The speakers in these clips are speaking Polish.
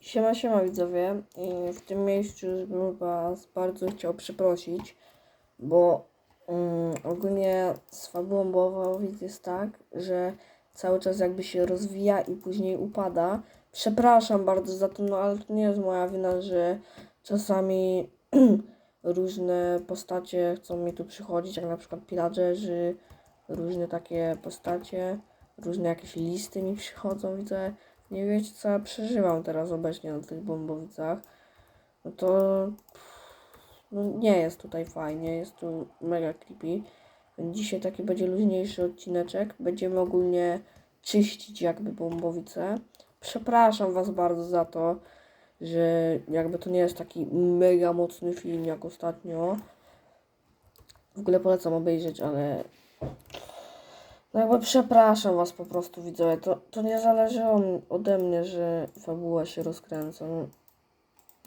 Siema, siema widzowie. I w tym miejscu bym was bardzo chciał przeprosić, bo mm, ogólnie z fabułą Bowowic jest tak, że cały czas jakby się rozwija i później upada. Przepraszam bardzo za to, no ale to nie jest moja wina, że czasami różne postacie chcą mi tu przychodzić, jak na przykład pillagerzy, różne takie postacie, różne jakieś listy mi przychodzą, widzę. Nie wiecie co ja przeżywam teraz obecnie na tych bombowicach. No to no nie jest tutaj fajnie, jest tu mega creepy. Dzisiaj taki będzie luźniejszy odcineczek. Będziemy ogólnie czyścić jakby bombowice. Przepraszam was bardzo za to, że jakby to nie jest taki mega mocny film jak ostatnio. W ogóle polecam obejrzeć, ale no jakby przepraszam was po prostu widzowie, to, to nie zależy ode mnie, że fabuła się rozkręca. No,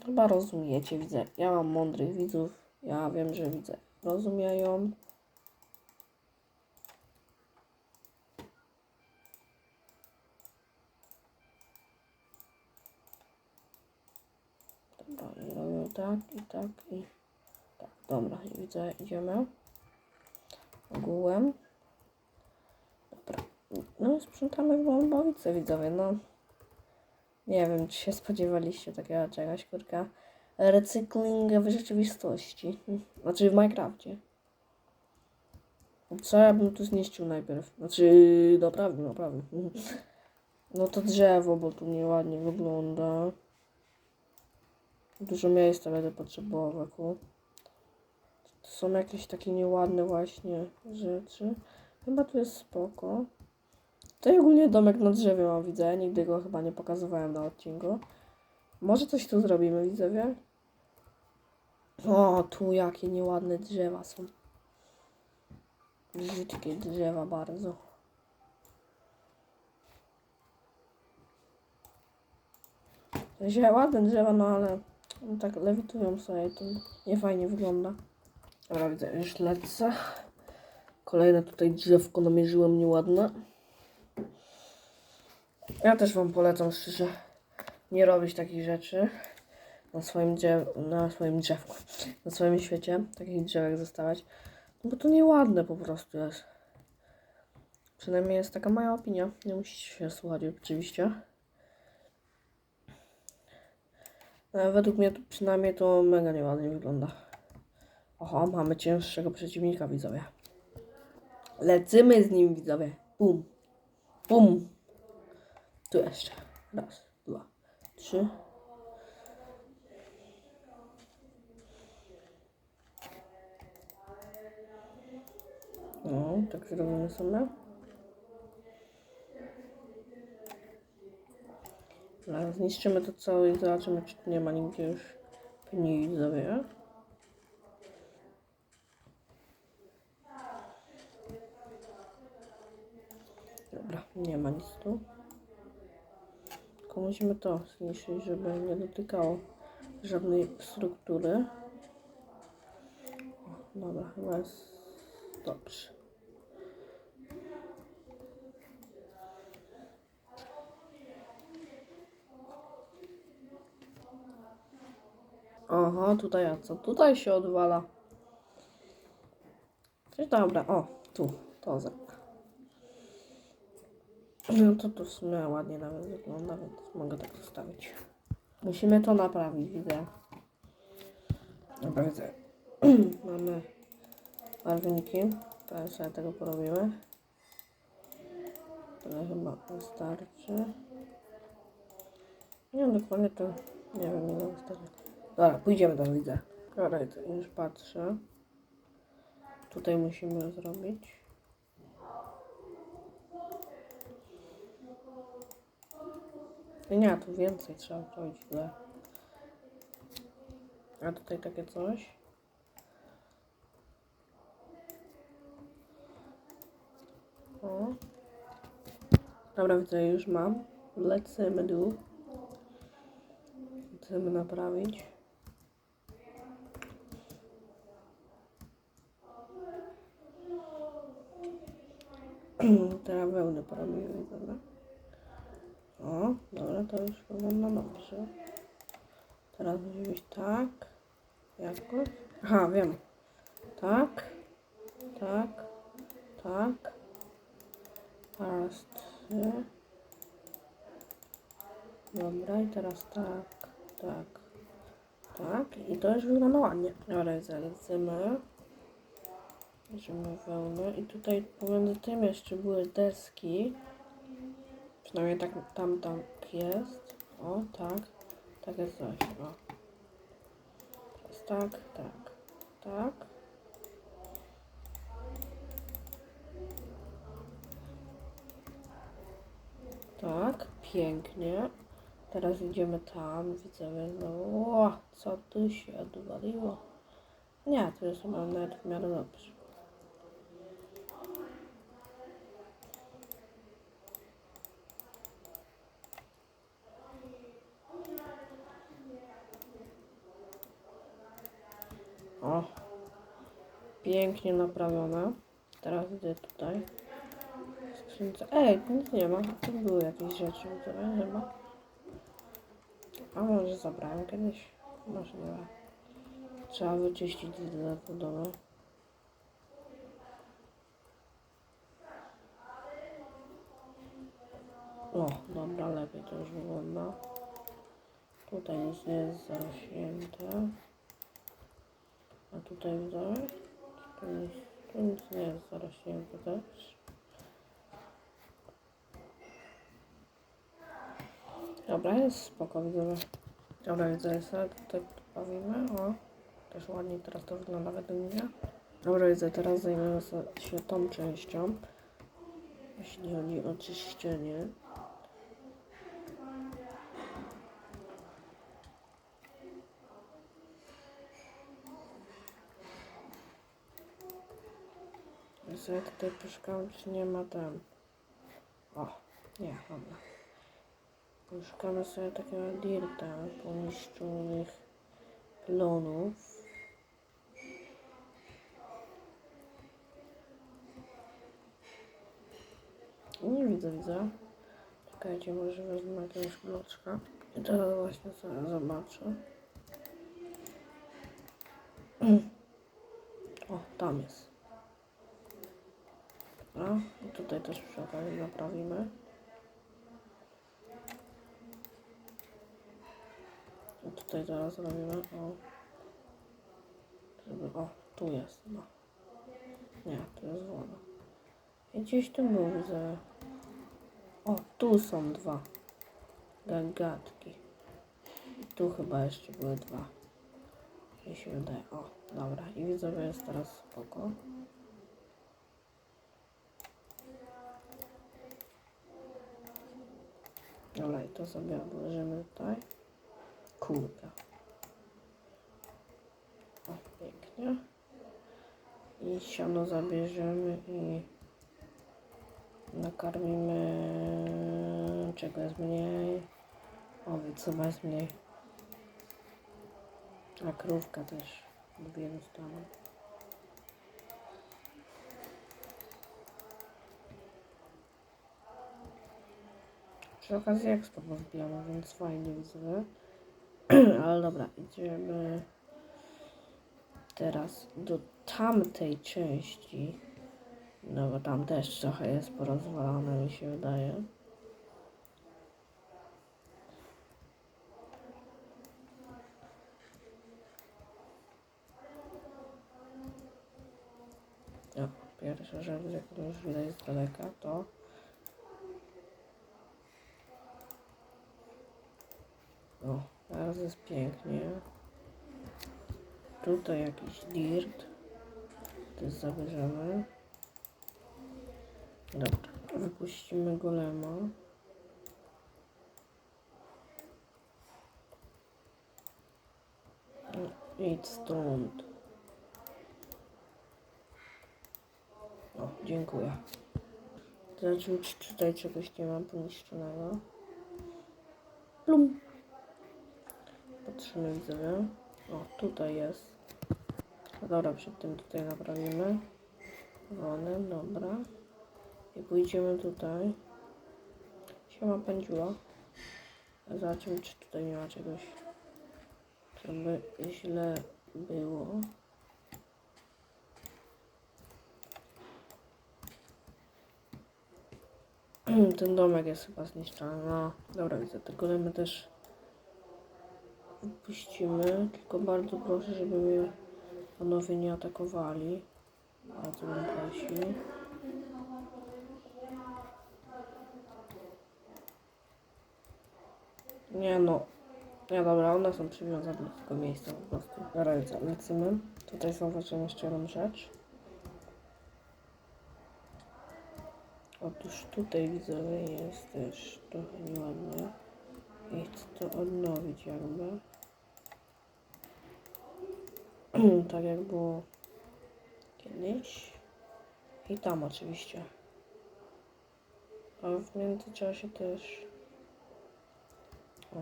chyba rozumiecie, widzę. Ja mam mądrych widzów, ja wiem, że widzę. Rozumieją. Dobra, robią tak i tak i tak. Dobra, widzę, idziemy. Ogółem. No, sprzątamy bombowice, widzowie, no. Nie wiem, czy się spodziewaliście takiego czegoś, kurka. Recykling w rzeczywistości. Znaczy w Minecrafcie. Co ja bym tu zniszczył najpierw? Znaczy, naprawdę, naprawdę. No to drzewo, bo tu nieładnie wygląda. Dużo miejsca będę potrzebował. To są jakieś takie nieładne właśnie rzeczy. Chyba tu jest spoko. To ogólnie domek na drzewie mam, widzę. Nigdy go chyba nie pokazywałem na odcinku. Może coś tu zrobimy, widzowie? O, tu jakie nieładne drzewa są. Brzydkie drzewa bardzo. Ładne drzewa, no ale no tak lewitują sobie, to nie fajnie wygląda. Dobra, widzę, już lecę. Kolejne tutaj drzewko namierzyłem nieładne. Ja też wam polecam szczerze nie robić takich rzeczy na swoim, na swoim drzewku, na swoim świecie, takich drzewek zostawiać, no bo to nieładne po prostu jest. Przynajmniej jest taka moja opinia, nie musicie się słuchać oczywiście. Ale według mnie to przynajmniej to mega nieładnie wygląda. Oho, mamy cięższego przeciwnika widzowie. Lecimy z nim widzowie. Bum. Bum. Tu jeszcze. Raz, dwa, trzy. No, tak zrobimy sobie. Dobra, zniszczymy to całe i zobaczymy, czy nie ma nigdzie już pni widzowie. Dobra, nie ma nic tu. Tylko musimy to zniszczyć, żeby nie dotykało żadnej struktury. Dobra, chyba jest dobrze. Aha, tutaj a co? Tutaj się odwala. Coś dobra, o, tu, to za. No to to w sumie ładnie nawet wygląda, więc mogę tak zostawić. Musimy to naprawić, widzę. Dobra, widzę. Mamy barwniki. Teraz sobie tego porobimy. Tyle chyba wystarczy. Nie wiem dokładnie to nie wiem ile wystarczy. Dobra, pójdziemy tam widzę. Dobra, już patrzę. Tutaj musimy zrobić. Nie, nie, tu więcej trzeba zrobić źle. A tutaj takie coś. O. Dobra, widzę, już mam. Lecimy dół. Chcemy naprawić. Teraz wełnę porobimy, dobra? O, dobra, to już wygląda dobrze. Teraz musi być tak. Jakoś. Aha, wiem. Tak. Tak. Tak. Raz, trzy. Dobra, i teraz tak. Tak. Tak. I to już wygląda ładnie. Dobra, zalecimy. Bierzemy wełnę i tutaj pomiędzy tym jeszcze były deski. Przynajmniej tak tam, tam jest. O, tak. Tak jest coś. O. Tak, tak, tak. Tak, pięknie. Teraz idziemy tam, widzowie znowu. O, co tu się odwaliło? Nie, to jest chyba nawet w miarę dobrze. O, pięknie naprawione. Teraz idę tutaj. Skrzynce. Ej, nic nie ma. Tu były jakieś rzeczy, które nie ma. A może zabrałem kiedyś? Może nie ma. Trzeba wyczyścić zabudowę. O, dobra, lepiej to już wygląda. Tutaj nic nie jest zarośnięte. A tutaj widzę, tu nic nie jest zarośnięte też. Dobra, jest spoko, widzowie. Dobra, widzę, sobie tutaj bawimy, o. Też ładnie teraz to wygląda według mnie. Dobra, widzę, teraz zajmiemy się tą częścią. Jeśli chodzi o czyszczenie. Sobie tutaj poszukam, czy nie ma tam. O, nie, dobra. Poszukamy sobie takiego dirta pomieszczonych plonów. Nie widzę, widzę. Czekajcie, może wezmę jakiegoś bloczka. I teraz właśnie sobie zobaczę. O, tam jest. Dobra, i tutaj też przy okazji naprawimy. I tutaj zaraz robimy, o. Żeby, o, tu jest, no. Nie, tu jest woda. I gdzieś tu był, widzę. O, tu są dwa. Gagatki. I tu chyba jeszcze były dwa. Mi się wydaje. O, dobra. I widzowie jest teraz spoko. I to sobie odłożymy tutaj. Kurde. O, pięknie. I siano zabierzemy i nakarmimy czego jest mniej. Owiec chyba jest mniej. A krówka też dwie dostaną. Przy okazji ekspo pozbijamy, więc fajnie widzę. Ale dobra, idziemy teraz do tamtej części. No bo tam też trochę jest porozwalane mi się wydaje. O, pierwsza rzecz, jaką już widać z daleka, to O, teraz jest pięknie. Tutaj jakiś dirt. To zabierzemy. Dobra, wypuścimy golema. No, Idź stąd. O, dziękuję. Zobaczymy, czy tutaj czegoś nie ma poniszczonego. Plum. Patrzymy, widzowie. O, tutaj jest. Dobra, przed tym tutaj naprawimy. Wodę, dobra. I pójdziemy tutaj. Siema pędziula. Zobaczymy, czy tutaj nie ma czegoś, co by źle było. Ten domek jest chyba zniszczony. No, dobra, widzę. Te golemy też wypuścimy. Tylko bardzo proszę, żeby mnie panowie nie atakowali. Bardzo bym prosił. Nie no. Nie dobra, one są przywiązane do tego miejsca po prostu. Widzę, lecimy. Tutaj zauważyłem jeszcze jedną rzecz. Otóż tutaj widzowie jest też trochę nieładnie. I chcę to odnowić jakby. tak jak było kiedyś. I tam oczywiście. A w międzyczasie też o,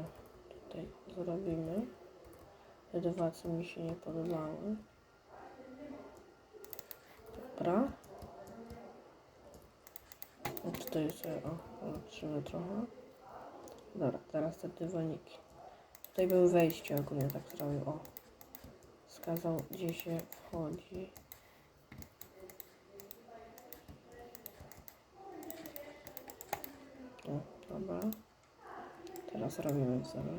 tutaj zrobimy. Te dwa, co mi się nie podobały. Dobra. No tutaj sobie, o, zobaczymy trochę. Dobra, teraz te dywaniki. Tutaj bym wejście ogólnie tak zrobił, o. Wskazał, gdzie się wchodzi. O, dobra. Teraz robimy sobie.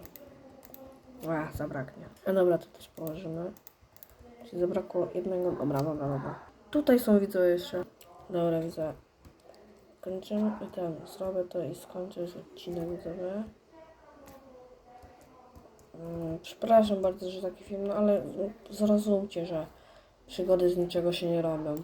A, zabraknie. No dobra, to też położymy. Czyli zabrakło jednego. Dobra, dobra, dobra. Tutaj są widzowie jeszcze. Dobra, widzę. Kończymy i ten, zrobię to i skończę już odcinek widzowie. Mm, Przepraszam bardzo, że taki film, no ale zrozumcie, że przygody z niczego się nie robią.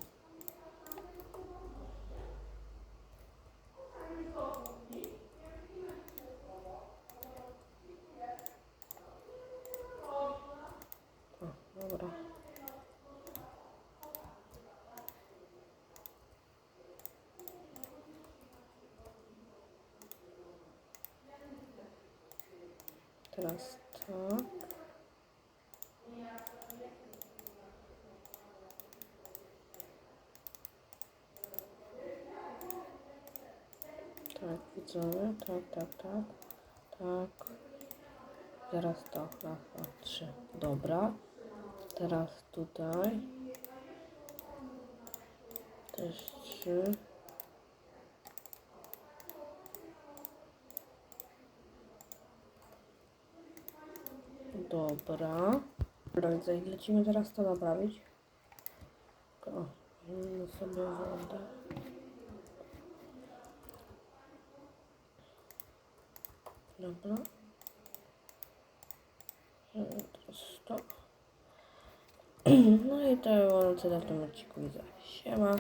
Teraz tak. Tak, widzowie, tak, tak, tak, tak. Teraz to, raz, dwa, trzy. Dobra. Teraz tutaj. Też trzy. Dobra. I lecimy teraz to naprawić. O, sobie wodę. Dobra. Teraz to. No i to było na w tym odcinku, widzę. Siema.